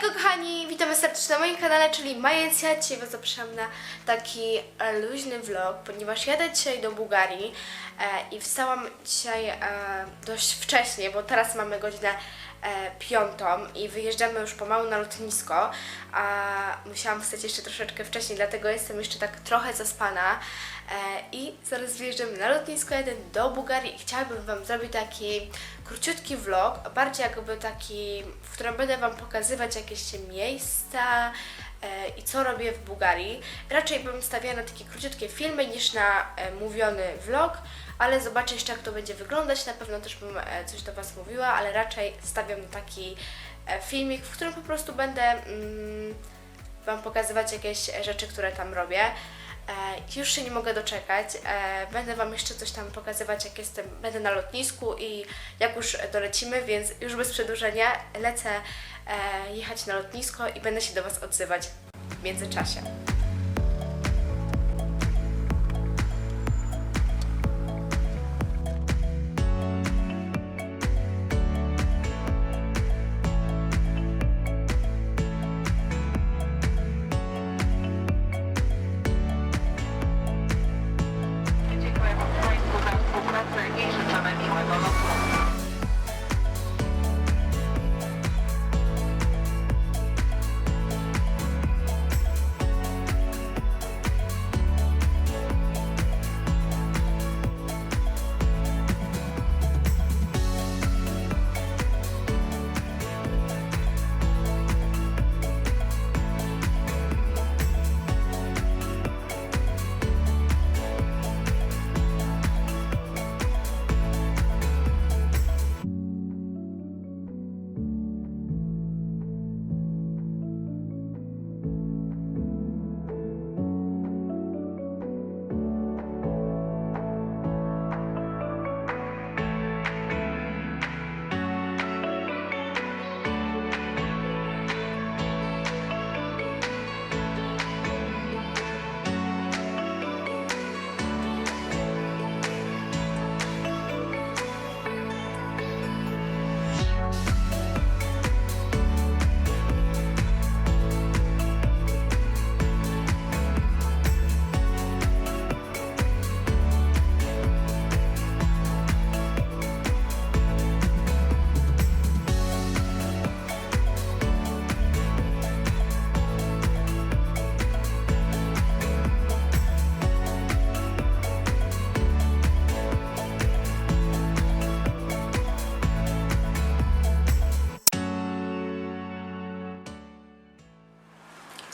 kochani, witamy serdecznie na moim kanale, czyli Majencja. Dzisiaj Was zapraszam na taki e, luźny vlog, ponieważ jadę dzisiaj do Bułgarii e, i wstałam dzisiaj e, dość wcześnie, bo teraz mamy godzinę e, piątą i wyjeżdżamy już pomału na lotnisko, a musiałam wstać jeszcze troszeczkę wcześniej, dlatego jestem jeszcze tak trochę zaspana i zaraz wyjeżdżamy na lotnisko, jadę do Bułgarii i chciałabym Wam zrobić taki króciutki vlog, bardziej jakby taki, w którym będę Wam pokazywać jakieś miejsca e, i co robię w Bułgarii. Raczej bym stawiała na takie króciutkie filmy niż na e, mówiony vlog, ale zobaczę jeszcze jak to będzie wyglądać. Na pewno też bym e, coś do Was mówiła, ale raczej stawiam na taki e, filmik, w którym po prostu będę mm, Wam pokazywać jakieś rzeczy, które tam robię. E, już się nie mogę doczekać. E, będę Wam jeszcze coś tam pokazywać, jak jestem, będę na lotnisku i jak już dolecimy, więc już bez przedłużenia lecę e, jechać na lotnisko i będę się do Was odzywać w międzyczasie.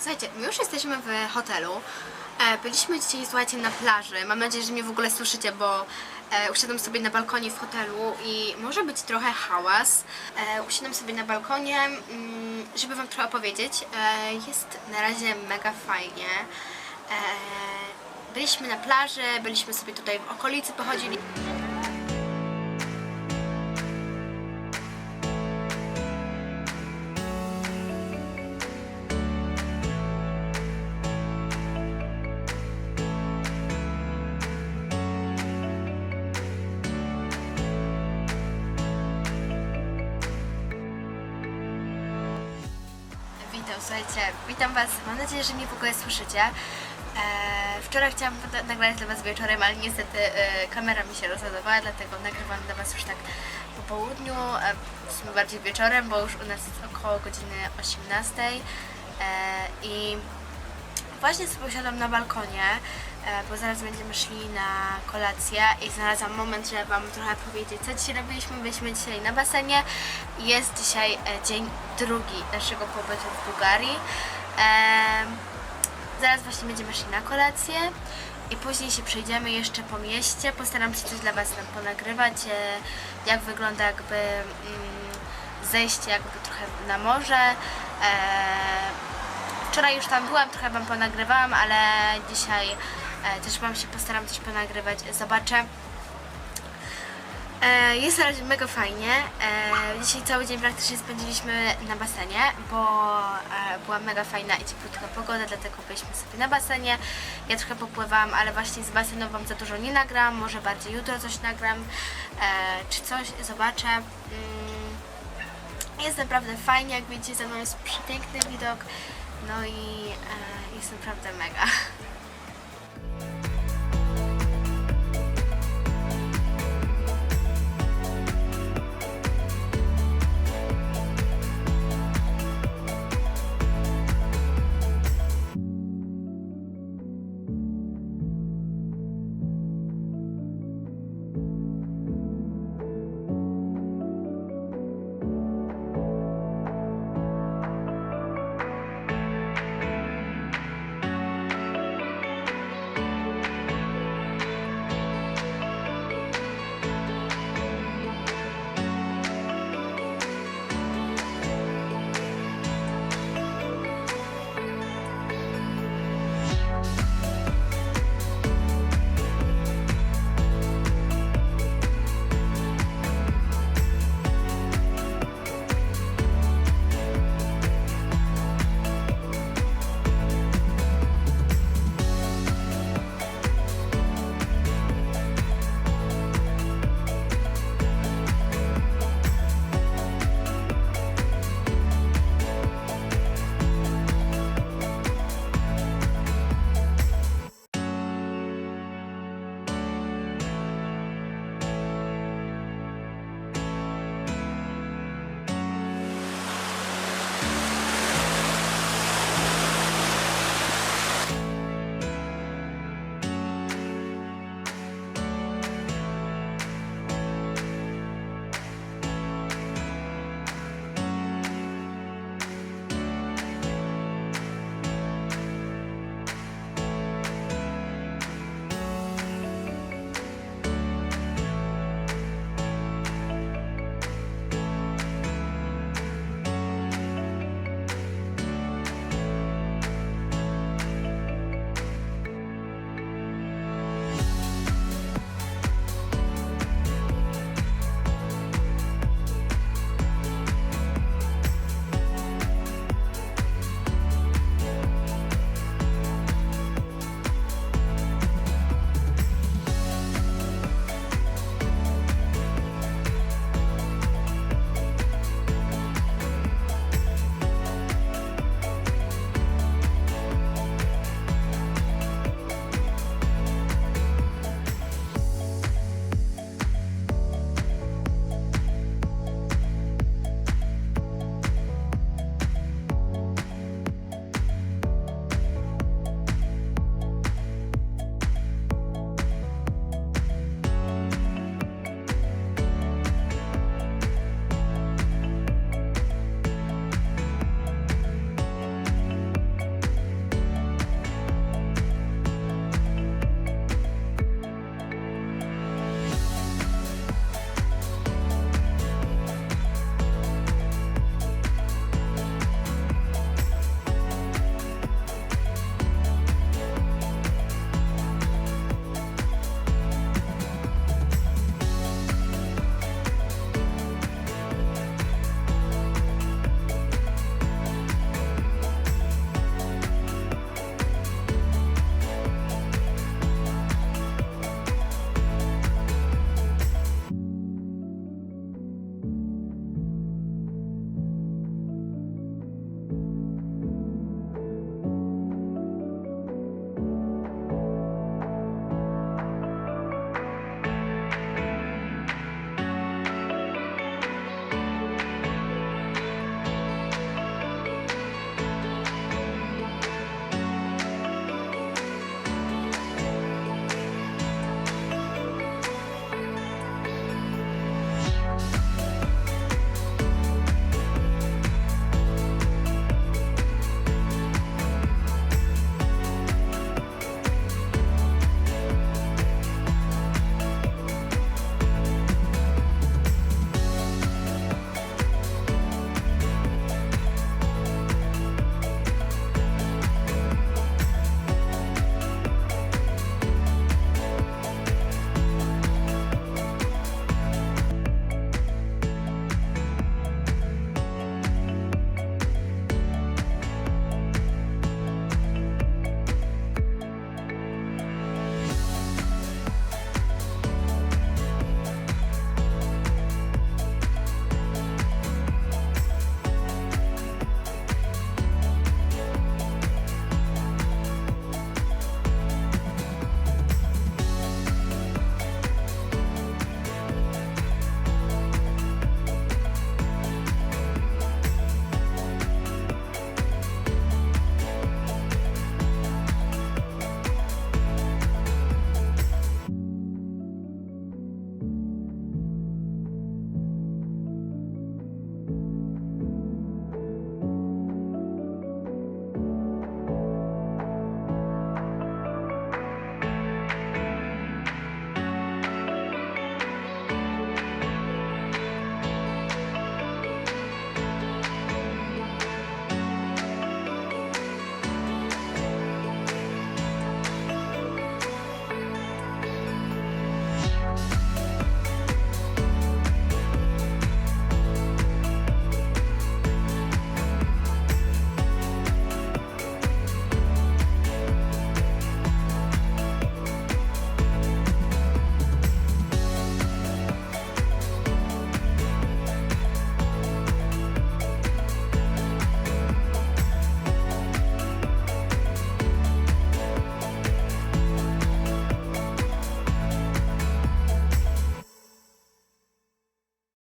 Słuchajcie, my już jesteśmy w hotelu. E, byliśmy dzisiaj, słuchajcie, na plaży. Mam nadzieję, że mnie w ogóle słyszycie, bo e, usiadłam sobie na balkonie w hotelu i może być trochę hałas. E, usiadłam sobie na balkonie, mm, żeby Wam trochę opowiedzieć. E, jest na razie mega fajnie. Byliśmy na plaży, byliśmy sobie tutaj w okolicy, pochodzili. Słuchajcie, witam Was. Mam nadzieję, że mnie w ogóle słyszycie. Eee, wczoraj chciałam nagrać dla Was wieczorem, ale niestety e, kamera mi się rozładowała, dlatego nagrywam dla Was już tak po południu, e, w sumie bardziej wieczorem, bo już u nas jest około godziny 18 e, i właśnie sobie usiadłam na balkonie, e, bo zaraz będziemy szli na kolację i znalazłam moment, żeby Wam trochę powiedzieć, co dzisiaj robiliśmy. Byliśmy dzisiaj na basenie. Jest dzisiaj e, dzień drugi naszego pobytu w Bułgarii. Em, Zaraz właśnie będziemy szli na kolację i później się przejdziemy jeszcze po mieście. Postaram się coś dla Was tam ponagrywać, e, jak wygląda jakby mm, zejście jakby trochę na morze. Wczoraj już tam byłam, trochę Wam ponagrywałam, ale dzisiaj e, też Wam się postaram coś ponagrywać. Zobaczę. E, Jest na razie mega fajnie. E, Dzisiaj cały dzień praktycznie spędziliśmy na basenie, bo była mega fajna i cieplutka pogoda, dlatego byliśmy sobie na basenie. Ja trochę popływałam, ale właśnie z basenu Wam za dużo nie nagram. Może bardziej jutro coś nagram, czy coś, zobaczę. Mm, Jest naprawdę fajnie, jak widzicie, za mną jest przepiękny widok, no i e, jest naprawdę mega.